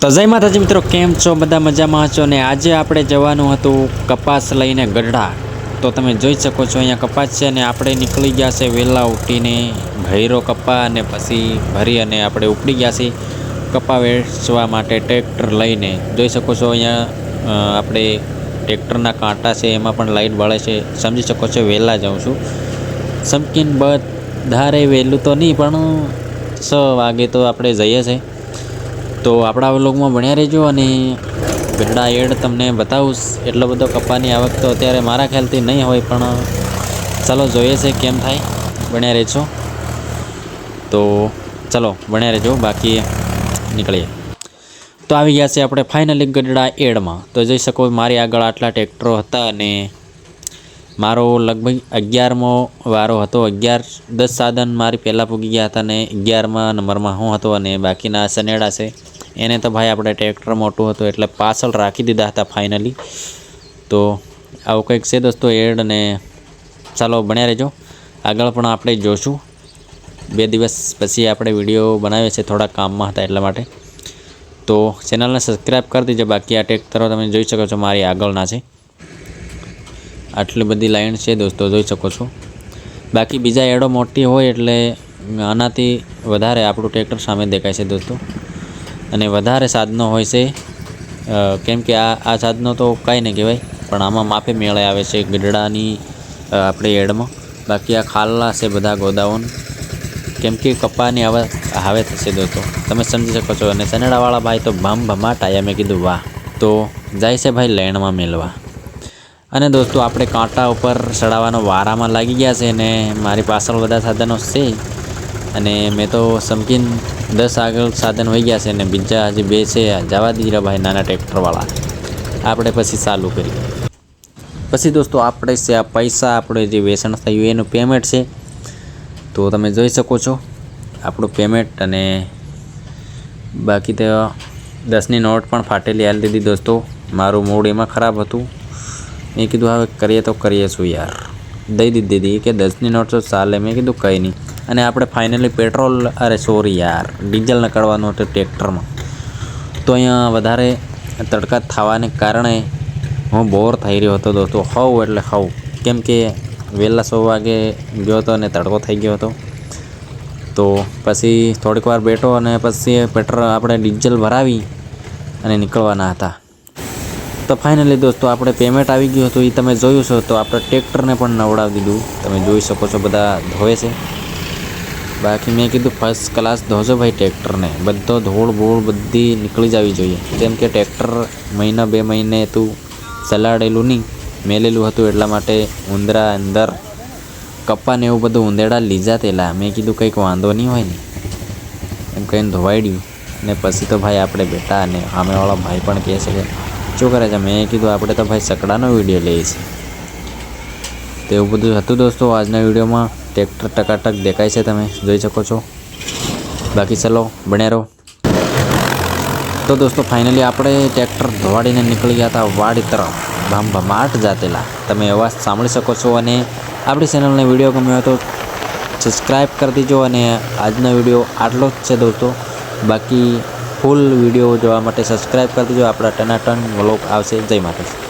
તો જય માતાજી મિત્રો, કેમ છો? બધા મજામાં છો? ને આજે આપણે જવાનું હતું કપાસ લઈને ગઢડા. તો તમે જોઈ શકો છો, અહીંયા કપાસ છે અને આપણે નીકળી ગયા છે વહેલા ઉઠીને. ભૈરો કપા અને પછી ભરી અને આપણે ઉપડી ગયા છીએ કપા વેચવા માટે ટ્રેક્ટર લઈને. જોઈ શકો છો અહીંયા આપણે ટ્રેક્ટરના કાંટા છે, એમાં પણ લાઇટ બળે છે. સમજી શકો છો, વહેલા જાઉં છું. સમકીન બધારે વહેલું તો નહીં, પણ છ વાગે તો આપણે જઈએ છીએ. તો આપણા વ્લોગમાં ભણ્યા રહેજો અને ગઢડા એડ તમને બતાવું એટલો બધો કપાની આવક તો અત્યારે મારા ખ્યાલથી નહીં હોય, પણ ચાલો જોઈએ છે કેમ થાય. ભણ્યા રહેજો. તો ચાલો, ભણ્યા રહેજો. બાકી નીકળીએ. તો આવી ગયા છે આપણે ફાઇનલી ગઢડા એડમાં. તો જોઈ શકો મારી આગળ આટલા ટ્રેક્ટરો હતા અને મારો લગભગ અગિયારમો વારો હતો. અગિયાર, દસ સાધન મારી પહેલાં પૂગી ગયા હતા અને અગિયારમાં નંબરમાં હું હતો અને બાકીના સનેડા છે. એને તો ભાઈ આપણે ટ્રેક્ટર મોટું હતું એટલે પાછળ રાખી દીધા હતા ફાઇનલી. તો આવું કંઈક છે દોસ્તો, એડ અને ચાલો બન્યા રહેજો. આગળ પણ આપણે જોશું. બે દિવસ પછી આપણે વીડિયો બનાવીએ છીએ થોડા કામમાં હતા એટલા માટે. તો ચેનલને સબસ્ક્રાઈબ કરી દીજો. બાકી આ ટ્રેક્ટરો તમે જોઈ શકો છો મારી આગળના છે. આટલી બધી લાઈન છે દોસ્તો, જોઈ શકો છો. બાકી બીજા એડો મોટી હોય એટલે આનાથી વધારે આપણું ટ્રેક્ટર સામે દેખાય છે દોસ્તો. અને વધારે સાધનો હોય છે. કેમ કે આ આ સાધનો તો કાંઈ નહીં કહેવાય, પણ આમાં માપે મેળે આવે છે ગઢડાની આપણી એડમાં. બાકી આ ખાલ્લા છે બધા ગોદાઓન કેમ કે કપ્પાની આવે હવે થશે દોસ્તો. તમે સમજી શકો છો. અને સનેડાવાળા ભાઈ તો ભમ ભમાટ આયા. મેં કીધું, વાહ. તો જાય છે ભાઈ લેણમાં મેળવા. અને દોસ્તો, આપણે કાંટા ઉપર ચડાવવાનો વારામાં લાગી ગયા છે ને મારી પાછળ બધા સાધનો છે. અને મેં તો સમકીન દસ આગળ સાધન હોઈ ગયા છે ને બીજા હજી બે છે જવા દીધા ભાઈ નાના ટ્રેક્ટરવાળા. આપણે પછી ચાલુ કરી પછી દોસ્તો, આપણે છે આ પૈસા, આપણે જે વેચાણ થયું એનું પેમેન્ટ છે. તો તમે જોઈ શકો છો, આપણું પેમેન્ટ અને બાકી તો દસની નોટ પણ ફાટેલી હાલ દીધી દોસ્તો. મારું મૂડ એમાં ખરાબ હતું. મેં કીધું હવે કરીએ તો કરીએ શું યાર? દઈ દીધી દીધી કે દસની નોટ તો ચાલે, મેં કીધું, કંઈ નહીં. અને આપણે ફાઇનલી પેટ્રોલ અરે સોરી યાર ડીઝલ નકળવાનું હતું ટ્રેક્ટરમાં તો અહીંયા વધારે તડકા થવાને કારણે હું બોર થઈ રહ્યો હતો દોસ્તો હવ એટલે હવ કેમ કે વહેલા સો વાગે ગયો હતો અને તડકો થઈ ગયો હતો. તો પછી થોડીક વાર બેઠો અને પછી પેટ્રોલ આપણે ડીઝલ ભરાવી અને નીકળવાના હતા. તો ફાઇનલી દોસ્તો આપણે પેમેન્ટ આવી ગયું હતું એ તમે જોયું છો, તો આપણે ટ્રેક્ટરને પણ નવડાવી દીધું. તમે જોઈ શકો છો, બધા ધોવે છે. બાકી મેં કીધું ફર્સ્ટ ક્લાસ ધોજો ભાઈ ટ્રેક્ટરને બધો ધોળ બોળ બધી નીકળી જવી જોઈએ. કેમ કે ટ્રેક્ટર મહિના બે મહિને તું ચલાડેલું નહીં, મેલેલું હતું એટલા માટે ઉંદરા અંદર કપ્પાને એવું બધું ઉંદેડા લીધા તેલા મેં કીધું કંઈક વાંધો નહીં હોય ને. એમ કહીને ધોવાડ્યું ને પછી તો ભાઈ આપણે બેટા અને સામેવાળા ભાઈ પણ કહે છે કે શું કરે છે? મેં કીધું, આપણે તો ભાઈ સકડાનો વીડિયો લઈએ છીએ. તો એવું બધું હતું દોસ્તો આજના વિડીયોમાં. ટ્રેક્ટર ટકાટક દેખાય છે તમે, જોઈ શકો છો. બાકી ચલો, બન્યા રહો. તો દોસ્તો, ફાઇનલી આપણે ટ્રેક્ટર ધોવાડીને નીકળી ગયા હતા વાડી તરફ ભામ ભમાટ જાતેલા. તમે અવાજ સાંભળી શકો છો અને આપણી ચેનલને વીડિયો ગમ્યો તો સબસ્ક્રાઈબ કરી દીજો અને આજનો વીડિયો આટલો જ છે દોસ્તો. બાકી ફૂલ વીડિયો જોવા માટે સબસ્ક્રાઈબ કરી દેજો આપણા ટનાટન વ્લોગ આવશે. જય માતાજી.